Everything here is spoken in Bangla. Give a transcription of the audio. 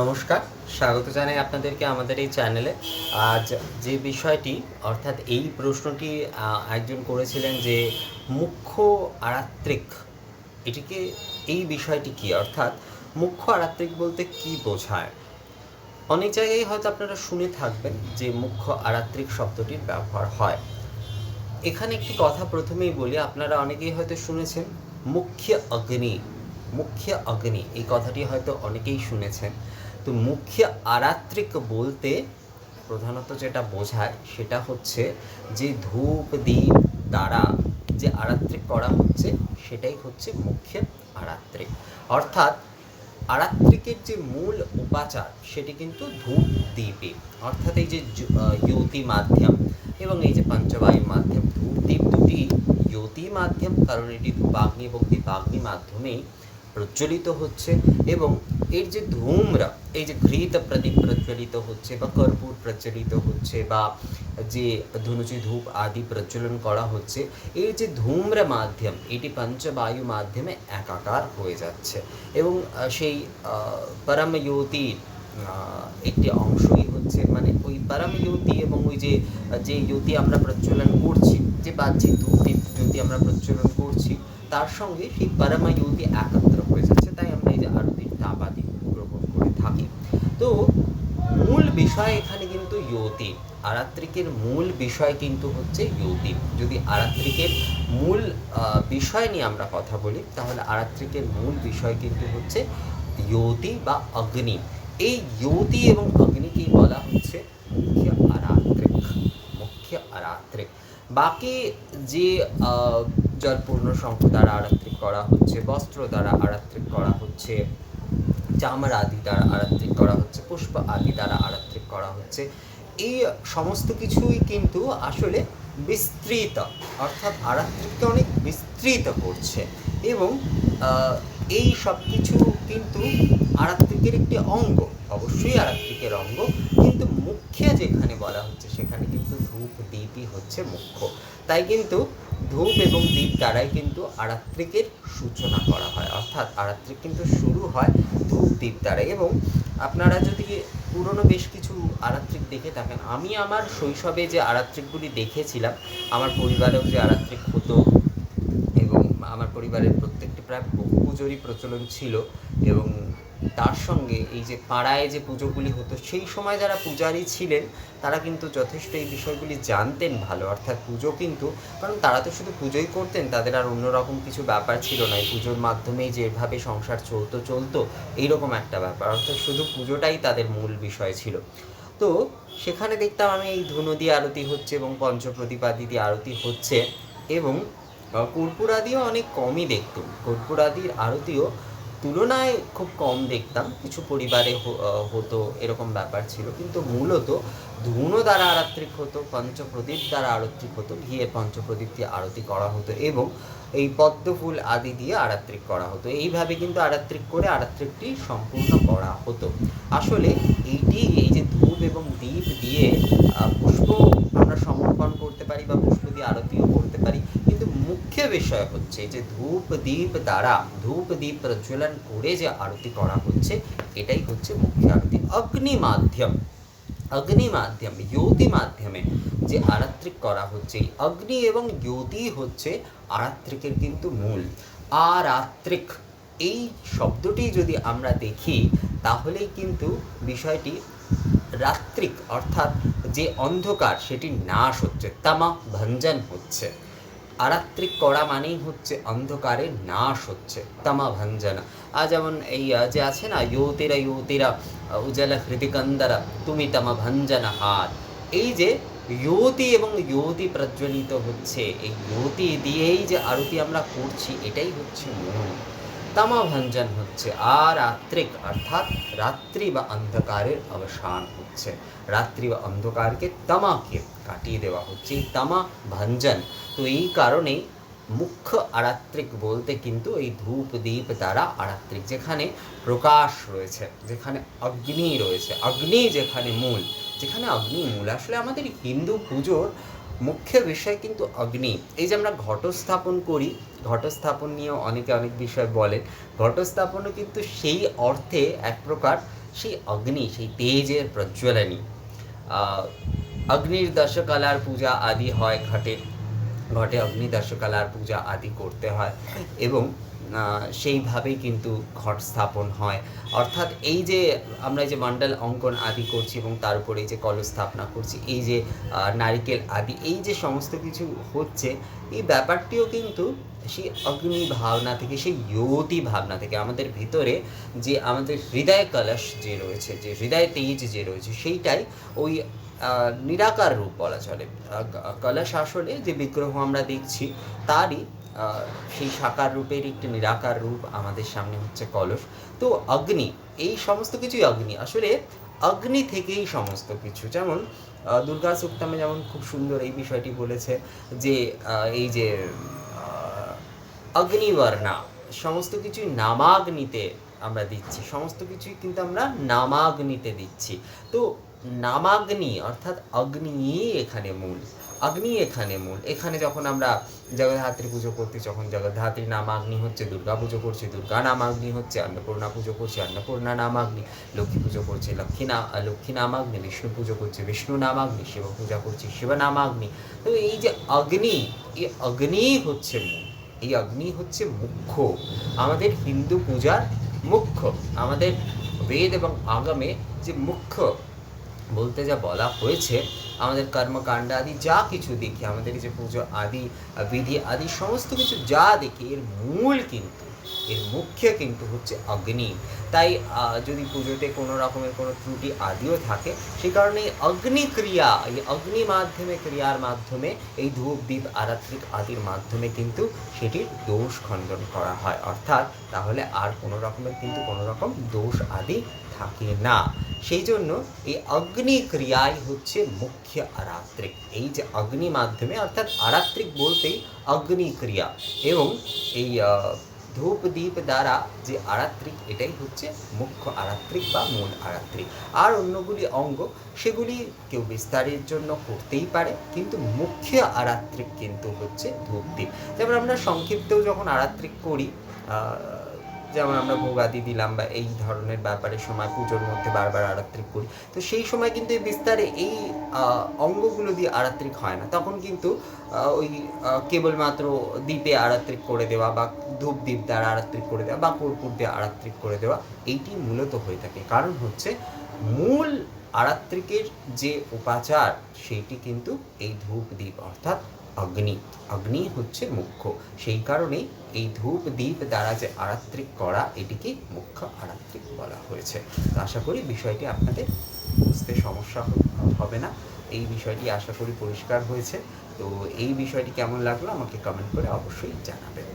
নমস্কার, স্বাগত জানাই আপনাদেরকে আমাদের এই চ্যানেলে আজ যে বিষয়টি, অর্থাৎ এই প্রশ্নটি একজন করেছিলেন যে মুখ্য আরাত্রিক, এটিকে, এই বিষয়টি কি? অর্থাৎ মুখ্য আরাত্রিক বলতে কি বোঝায়? অনেক জায়গায় হয়তো আপনারা শুনে থাকবেন যে মুখ্য আরাত্রিক শব্দটির ব্যবহার হয়। এখানে একটি কথা প্রথমেই বলি, আপনারা অনেকেই হয়তো শুনেছেন, মুখ্য অগ্নি। মুখ্য অগ্নি, এই কথাটি হয়তো অনেকেই শুনেছেন। তো মুখ্য আরাত্রিক বলতে প্রধানত যেটা বোঝায় সেটা হচ্ছে যে ধূপ দ্বীপ দ্বারা যে আরাত্রিক করা হচ্ছে সেটাই হচ্ছে মুখ্য আরাত্রিক। অর্থাৎ আরাত্রিকের যে মূল উপাচার সেটি কিন্তু ধূপ দ্বীপে অর্থাৎ এই যে জ্যোতি মাধ্যম এবং এই যে পঞ্চবায়ু মাধ্যম, ধূপ দ্বীপ দুটি জ্যোতি মাধ্যম, কারণ এটি ধূপাগ্নি এবং দীপাগ্নি মাধ্যমেই প্রজ্বলিত হচ্ছে এবং এর যে ধূম্রা, এই যে ঘৃত প্রদীপ প্রজ্বলিত হচ্ছে বা কর্পূর প্রজ্বলিত হচ্ছে বা যে ধনুচি ধূপ আদি প্রজ্বলন করা হচ্ছে, এর যে ধূম্র মাধ্যম, এটি পঞ্চবায়ু মাধ্যমে একাকার হয়ে যাচ্ছে এবং সেই পরমজ্যোতির একটি অংশই হচ্ছে মানে ওই পরমজ্যোতি এবং ওই যে যে জ্যোতি আমরা প্রজ্বলন করছি, যে বাহ্যিক ধূপ দীপ জ্যোতি আমরা প্রজ্বলন করছি, তার সঙ্গে সেই পরমজ্যোতি একত্র হয়ে যাচ্ছে তাই আমরা এই যে আরতির তাপ আদি গ্রহণ করে থাকি তো মূল বিষয় এখানে কিন্তু ইয়তি। আরাত্রিকের মূল বিষয় কিন্তু হচ্ছে ইয়তি। যদি আরাত্রিকের মূল বিষয় নিয়ে আমরা কথা বলি, তাহলে আরাত্রিকের মূল বিষয় কিন্তু হচ্ছে ইয়তি বা অগ্নি। এই ইয়তি এবং অগ্নিকেই বলা হচ্ছে মুখ্য আরাত্রিক মুখ্য আরাত্রিক। বাকি যে জলপূর্ণ শঙ্খ দ্বারা আরাত্রিক করা হচ্ছে, বস্ত্র দ্বারা আরাত্রিক করা হচ্ছে চামর আদি দ্বারা আরাত্রিক করা হচ্ছে পুষ্প আদি দ্বারা আরাত্রিক করা হচ্ছে। এই সমস্ত কিছুই কিন্তু আসলে বিস্তৃত, অর্থাৎ আরাত্রিককে অনেক বিস্তৃত করছে এবং এই সব কিছু কিন্তু আরাত্রিকের একটি অঙ্গ, অবশ্যই আরাত্রিকের অঙ্গ, কিন্তু মুখ্যে যেখানে বলা হচ্ছে সেখানে কিন্তু ধূপ দ্বীপই হচ্ছে মুখ্য। তাই কিন্তু ধূপ এবং দ্বীপ দ্বারাই কিন্তু আরাত্রিকের সূচনা করা হয়। অর্থাৎ আরাত্রিক কিন্তু শুরু হয় ধূপ দ্বীপ দ্বারাই এবং আপনারা যদি পুরনো বেশ কিছু আরাত্রিক দেখে থাকেন, আমি আমার শৈশবে যে আরাত্রিকগুলি দেখেছিলাম, আমার পরিবারেও যে আরাত্রিক হতো এবং আমার পরিবারের প্রত্যেকটি প্রায় পুজোরই প্রচলন ছিল এবং তার সঙ্গে এই যে পাড়ায় যে পুজোগুলি হতো, সেই সময় যারা পূজারী ছিলেন, তারা কিন্তু যথেষ্ট এই বিষয়গুলি জানতেন ভালো। অর্থাৎ পুজো কিন্তু, কারণ তারা তো শুধু পুজোই করতেন, তাদের আর অন্যরকম কিছু ব্যাপার ছিল না। এই পুজোর মাধ্যমেই যেভাবে সংসার চলতো চলতো, এইরকম একটা ব্যাপার। অর্থাৎ শুধু পুজোটাই তাদের মূল বিষয় ছিল। তো সেখানে দেখতাম আমি এই ধুনদী আরতি হচ্ছে এবং পঞ্চপ্রদীপাদিতি আরতি হচ্ছে এবং কর্পূরাদিও অনেক কমই দেখতাম। কর্পূরাদির আরতিও তুলনায় খুব কম দেখতাম। কিছু পরিবারে হতো, এরকম ব্যাপার ছিল। কিন্তু মূলত ধুনো দ্বারা আরাত্রিক হতো, পঞ্চপ্রদীপ দ্বারা আরত্রিক হতো ঘিয়ের পঞ্চপ্রদীপ দিয়ে আরতি করা হতো এবং এই পদ্ম ফুল আদি দিয়ে আরাত্রিক করা হতো। এইভাবে কিন্তু আরাত্রিক করে আরাত্রিকটি সম্পূর্ণ করা হতো। আসলে এইটি এই যে ধূপ এবং দ্বীপ দিয়ে পুষ্প আমরা সমর্পণ করতে পারি বা পুষ্প দিয়ে আরতিও করতে পারি কিন্তু মুখ্য বিষয় হচ্ছে যে ধূপ দ্বীপ দ্বারা, ধূপ দ্বীপ প্রজ্বলন করে যে আরতি করা হচ্ছে, এটাই হচ্ছে মুখ্য আরতি। অগ্নি মাধ্যম অগ্নি মাধ্যম, জ্যোতি মাধ্যমে যে আরাত্রিক করা হচ্ছে অগ্নি এবং জ্যোতি হচ্ছে আরাত্রিকের কিন্তু মূল। আরাত্রিক, এই শব্দটি যদি আমরা দেখি, তাহলেই কিন্তু বিষয়টি রাত্রিক, অর্থাৎ যে অন্ধকার, সেটি নাশ হচ্ছে তামা ভঞ্জন হচ্ছে। আরাত্রিক করা মানেই হচ্ছে অন্ধকারে নাশ হচ্ছে তামা ভঞ্জনা আর যেমন এই যে আছে না, ইয়তিরা ইয়তিরা উজালা হৃদিকন্দরা তুমি তামা ভঞ্জনা হাত এই যে ইয়তি এবং ইয়তি প্রজ্বলিত হচ্ছে, এই ইয়তি দিয়েই যে আরতি আমরা করছি, এটাই হচ্ছে মূল তামা ভঞ্জন হচ্ছে, আর রাত্রিক অর্থাৎ রাত্রি বা অন্ধকারের অবসান হচ্ছে। রাত্রি বা অন্ধকারকে তামাকে কাটিয়ে দেওয়া হচ্ছে। এই তামা ভঞ্জন। তো এই কারণেই মুখ্য আরাত্রিক বলতে কিন্তু এই ধূপ দ্বীপ দ্বারা আরাত্রিক, যেখানে প্রকাশ রয়েছে, যেখানে অগ্নি রয়েছে। অগ্নি যেখানে মূল, যেখানে অগ্নি মূল। আসলে আমাদের হিন্দু পুজোর মুখ্য বিষয় কিন্তু অগ্নি। এই যে আমরা ঘটস্থাপন করি, ঘটস্থাপন নিয়েও অনেকে অনেক বিষয় বলেন। ঘটস্থাপনও কিন্তু সেই অর্থে এক প্রকার সেই অগ্নি, সেই তেজের প্রজ্বলনী। অগ্নির দশকালার পূজা আদি হয় ঘটে ঘটে অগ্নি দশকালার পূজা আদি করতে হয় এবং সেইভাবেই কিন্তু ঘট স্থাপন হয়। অর্থাৎ এই যে আমরা যে মণ্ডল অঙ্কন আদি করছি এবং তার উপরে এই যে কলস স্থাপনা করছি, এই যে নারিকেল আদি, এই যে সমস্ত কিছু হচ্ছে, এই ব্যাপারটিও কিন্তু সেই অগ্নি ভাবনা থেকে, সেই ইয়তি ভাবনা থেকে আমাদের ভিতরে যে আমাদের হৃদয় কলস যে রয়েছে, যে হৃদয় তেজ যে রয়েছে, সেইটাই ওই নিরাকার রূপ বলা চলে। কলস আসলে যে বিগ্রহ আমরা দেখছি, তারই সেই সাকার রূপের একটি নিরাকার রূপ আমাদের সামনে হচ্ছে কলস। তো অগ্নি, এই সমস্ত কিছুই অগ্নি। আসলে অগ্নি থেকেই সমস্ত কিছু। যেমন দুর্গা সুক্তামে যেমন খুব সুন্দর এই বিষয়টি বলেছে যে এই যে অগ্নিবর্ণা, সমস্ত কিছুই নামাগ্নিতে আমরা দিচ্ছি। সমস্ত কিছুই কিন্তু আমরা নামাগ্নিতে দিচ্ছি। তো নামাগ্নি অর্থাৎ অগ্নি এখানে মূল। অগ্নি এখানে মূল। এখানে যখন আমরা জগদ্ধাত্রী পুজো করতে যখন জগদ্ধাত্রী নামাগ্নি হচ্ছে, দুর্গা পুজো করছি, দুর্গা নামাগ্নি হচ্ছে, অন্নপূর্ণা পুজো করছি, অন্নপূর্ণা নামাগ্নি লক্ষ্মী পুজো করছি, লক্ষ্মী না, লক্ষ্মী নামাগ্নি বিষ্ণু পুজো করছি, বিষ্ণু নামাগ্নি শিব পূজা করছি, শিব নামাগ্নি তো এই যে অগ্নি এই অগ্নি হচ্ছে মূল। এই অগ্নি হচ্ছে মুখ্য। আমাদের হিন্দু পূজার মুখ্য। আমাদের বেদ এবং আগমে যে মুখ্য বলতে যা বলা হয়েছে আমাদের কর্মকাণ্ড আদি, যা কিছু দেখি, আমাদের যে পুজো আদি বিধি আদি, সমস্ত কিছু যা দেখি, এর মূল কিন্তু এর মুখ্য কিন্তু হচ্ছে অগ্নি। তাই যদি পুজোতে কোনো রকমের কোনো ত্রুটি আদিও থাকে, সে কারণে অগ্নি ক্রিয়া, এই অগ্নি মাধ্যমে, ক্রিয়ার মাধ্যমে, এই ধূপ দ্বীপ আরাত্রিক আদির মাধ্যমে কিন্তু সেটির দোষ খণ্ডন করা হয়। অর্থাৎ, তাহলে আর কোনো রকমের কিন্তু কোনো রকম দোষ আদি থাকে না। সেই জন্য এই অগ্নি ক্রিয়াই হচ্ছে মুখ্য আরাত্রিক। এই যে অগ্নি মাধ্যমে, অর্থাৎ আরাত্রিক বলতেই অগ্নি ক্রিয়া। এবং এই ধূপ দ্বীপ দ্বারা যে আরাত্রিক, এটাই হচ্ছে মুখ্য আরাত্রিক বা মূল আরাত্রিক। আর অন্যগুলি অঙ্গ, সেগুলি কেউ বিস্তারের জন্য করতেই পারে, কিন্তু মুখ্য আরাত্রিক কিন্তু হচ্ছে ধূপ দ্বীপ যেমন আমরা সংক্ষিপ্তেও যখন আরাত্রিক করি যেমন আমরা ভোগাদি দিলাম বা এই ধরনের ব্যাপারের সময় পুজোর মধ্যে বারবার আরাত্রিক করি। তো সেই সময় কিন্তু এই বিস্তারে এই অঙ্গগুলো দিয়ে আরাত্রিক হয় না। তখন কিন্তু ওই কেবলমাত্র দ্বীপে আরাত্রিক করে দেওয়া বা ধূপ দ্বীপ দ্বারা আরাত্রিক করে দেওয়া বা কর্পূর দিয়ে আরাত্রিক করে দেওয়া, এইটি মূলত হয়ে থাকে। কারণ হচ্ছে, মূল আরাত্রিকের যে উপাচার সেইটি কিন্তু এই ধূপ দ্বীপ, অর্থাৎ অগ্নি অগ্নি হচ্ছে মুখ্য। সেই কারণে এই ধূপ দ্বীপ দ্বারা যে আরাত্রিক করা, এটিকে মুখ্য আরাত্রিক বলা হয়েছে। আশা করি বিষয়টি আপনাদের বুঝতে সমস্যা হবে না। এই বিষয়টি আশা করি পরিষ্কার হয়েছে। তো এই বিষয়টি কেমন লাগল আমাকে কমেন্ট করে অবশ্যই জানাবেন।